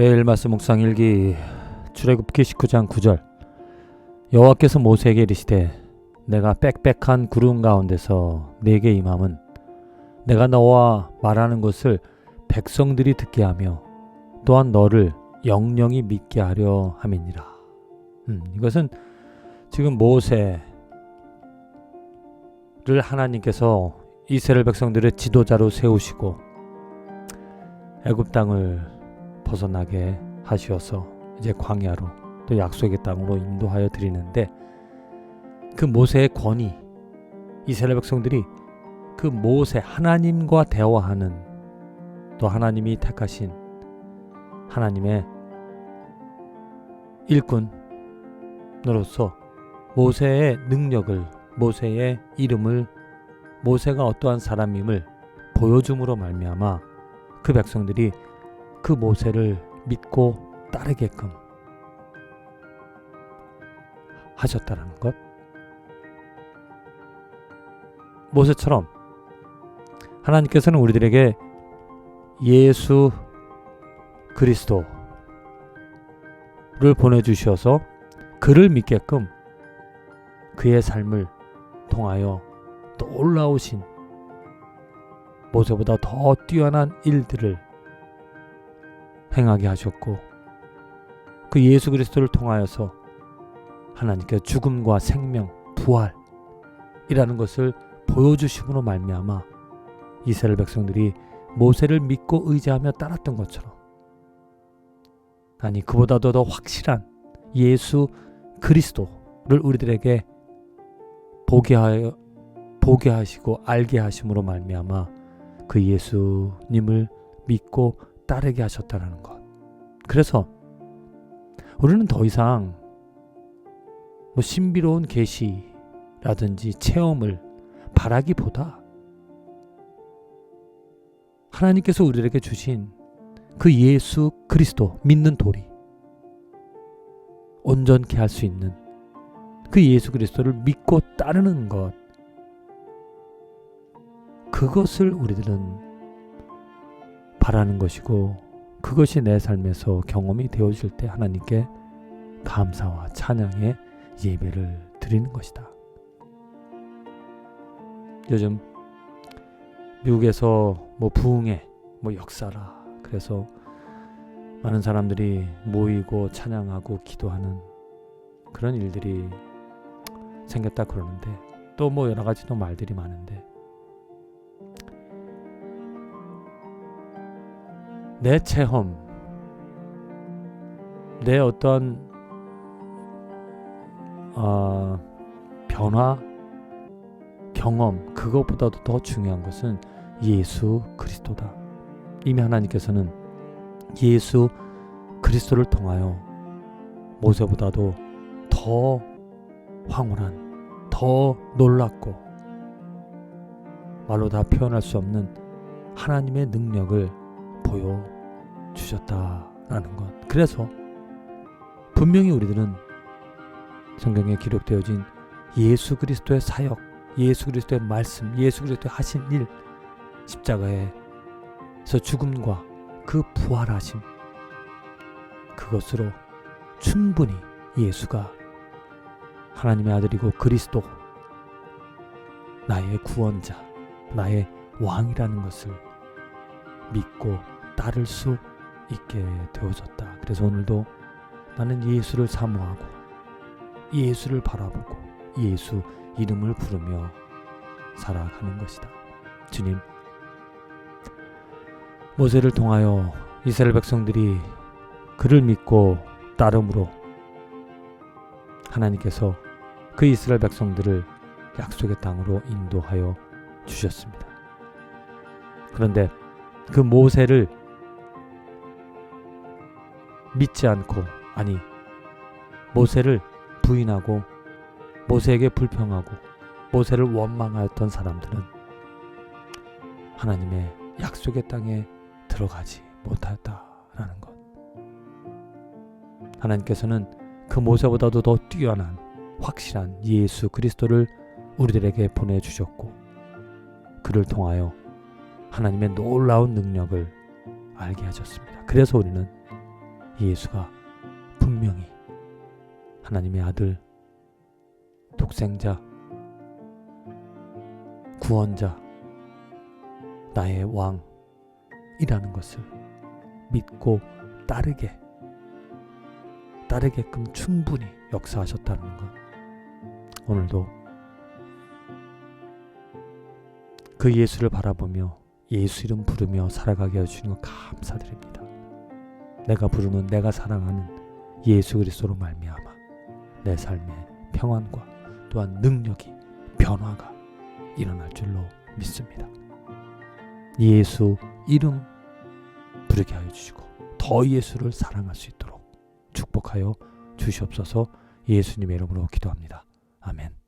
매일 말씀 묵상 일기 출애굽기 19장 9절 여호와께서 모세에게 이르시되 내가 빽빽한 구름 가운데서 내게 임함은 내가 너와 말하는 것을 백성들이 듣게 하며 또한 너를 영영이 믿게 하려 함이니라. 음, 이것은 지금 모세를 하나님께서 이스라엘 백성들의 지도자로 세우시고 애굽 땅을 벗어나게 하시어서 이제 광야로 또 약속의 땅으로 인도하여 드리는데 그 모세의 권위 이스라엘 백성들이 그 모세 하나님과 대화하는 또 하나님이 택하신 하나님의 일꾼으로서 모세의 능력을 모세의 이름을 모세가 어떠한 사람임을 보여줌으로 말미암아 그 백성들이 그 모세를 믿고 따르게끔 하셨다라는 것. 모세처럼 하나님께서는 우리들에게 예수 그리스도를 보내주셔서 그를 믿게끔 그의 삶을 통하여 놀라우신 모세보다 더 뛰어난 일들을 행하게 하셨고 그 예수 그리스도를 통하여서 하나님께 죽음과 생명, 부활이라는 것을 보여주심으로 말미암아 이스라엘 백성들이 모세를 믿고 의지하며 따랐던 것처럼 아니 그보다도 더 확실한 예수 그리스도를 우리들에게 보게 하여 보게 하시고 알게 하심으로 말미암아 그 예수님을 믿고 따르게 하셨다는 것. 그래서 우리는 더 이상 뭐 신비로운 계시라든지 체험을 바라기보다 하나님께서 우리에게 주신 그 예수 그리스도 믿는 도리 온전케 할 수 있는 그 예수 그리스도를 믿고 따르는 것 그것을 우리들은 바라는 것이고 그것이 내 삶에서 경험이 되어질 때 하나님께 감사와 찬양의 예배를 드리는 것이다. 요즘 미국에서 뭐 부흥회, 뭐 역사라 그래서 많은 사람들이 모이고 찬양하고 기도하는 그런 일들이 생겼다 그러는데 또 뭐 여러 가지 또 말들이 많은데 내 체험, 내 어떤 어, 변화, 경험 그것보다도 더 중요한 것은 예수 그리스도다. 이미 하나님께서는 예수 그리스도를 통하여 모세보다도 더 황홀한, 더 놀랍고 말로 다 표현할 수 없는 하나님의 능력을 보여 주셨다라는 것. 그래서 분명히 우리들은 성경에 기록되어진 예수 그리스도의 사역, 예수 그리스도의 말씀, 예수 그리스도의 하신 일, 십자가에서 죽음과 그 부활하심, 그것으로 충분히 예수가 하나님의 아들이고 그리스도, 나의 구원자, 나의 왕이라는 것을 믿고 따를 수 있게 되어졌다. 그래서 오늘도 나는 예수를 사모하고 예수를 바라보고 예수 이름을 부르며 살아가는 것이다. 주님, 모세를 통하여 이스라엘 백성들이 그를 믿고 따름으로 하나님께서 그 이스라엘 백성들을 약속의 땅으로 인도하여 주셨습니다. 그런데 그 모세를 믿지 않고 아니 모세를 부인하고 모세에게 불평하고 모세를 원망하였던 사람들은 하나님의 약속의 땅에 들어가지 못하였다라는 것. 하나님께서는 그 모세보다도 더 뛰어난 확실한 예수 그리스도를 우리들에게 보내주셨고 그를 통하여 하나님의 놀라운 능력을 알게 하셨습니다. 그래서 우리는 예수가 분명히 하나님의 아들, 독생자, 구원자, 나의 왕이라는 것을 믿고 따르게, 따르게끔 충분히 역사하셨다는 것. 오늘도 그 예수를 바라보며 예수 이름 부르며 살아가게 해주시는 것 감사드립니다. 내가 부르는 내가 사랑하는 예수 그리스도로 말미암아 내 삶에 평안과 또한 능력이 변화가 일어날 줄로 믿습니다. 예수 이름 부르게 하여 주시고 더 예수를 사랑할 수 있도록 축복하여 주시옵소서 예수님의 이름으로 기도합니다. 아멘.